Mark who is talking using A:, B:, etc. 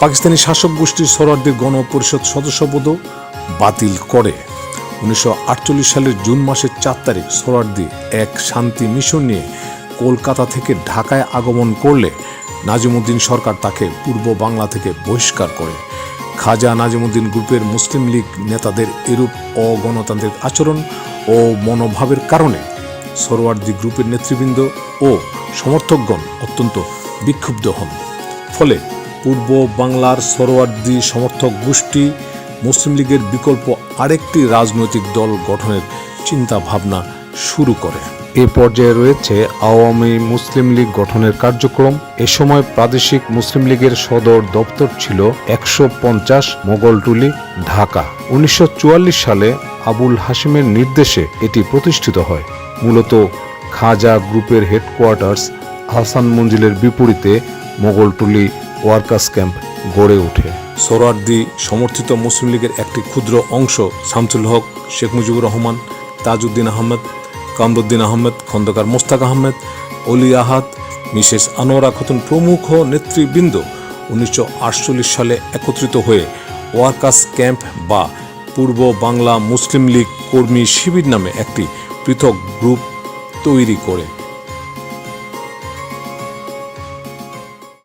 A: পাকিস্তানি শাসক গোষ্ঠীর সরোয়ারদের গণপরিষদ সদস্যপদও বাতিল করে। উনিশশো আটচল্লিশ সালের জুন মাসের চার তারিখ সোহরার্দি এক শান্তি মিশন নিয়ে কলকাতা থেকে ঢাকায় আগমন করলে নাজিমুদ্দিন সরকার তাকে পূর্ব বাংলা থেকে বহিষ্কার করে। খাজা নাজিমুদ্দিন গ্রুপের মুসলিম লীগ নেতাদের এরূপ অগণতান্ত্রিক আচরণ ও মনোভাবের কারণে সরোয়ার্দি গ্রুপের নেতৃবৃন্দ ও সমর্থকগণ অত্যন্ত বিক্ষুব্ধ হন। ফলে পূর্ব বাংলার সরোয়ার্দি সমর্থক গোষ্ঠী মুসলিম লীগের বিকল্প আরেকটি রাজনৈতিক দল গঠনের চিন্তা ভাবনা শুরু করে।
B: এ পর্যায়ে রয়েছে আওয়ামী মুসলিম লীগ গঠনের কার্যক্রম। এ সময় প্রাদেশিক মুসলিম লীগের সদর দপ্তর ছিল একশো পঞ্চাশ মোগলটুলি ঢাকা। উনিশশো চুয়াল্লিশ সালে আবুল হাসিমের নির্দেশে এটি প্রতিষ্ঠিত হয়। মূলত খাজা গ্রুপের হেডকোয়ার্টার্স হাসান মঞ্জিলের বিপরীতে মোগলটুলি ওয়ার্কার্স ক্যাম্প গড়ে ওঠে।
A: সোহরার্দি সমর্থিত মুসলিম লীগের একটি ক্ষুদ্র অংশ শামসুল হক, শেখ মুজিবুর রহমান, তাজউদ্দিন আহমেদ, কামরুদ্দিন আহমেদ, খন্দকার মোস্তাক আহমেদ, অলি আহাদ, মিসেস আনোয়ারা খাতুন প্রমুখ নেতৃবৃন্দ উনিশশো আটচল্লিশ সালে একত্রিত হয়ে ওয়ার্কার্স ক্যাম্প বা পূর্ব বাংলা মুসলিম লীগ কর্মী শিবির নামে একটি পৃথক গ্রুপ তৈরি করে।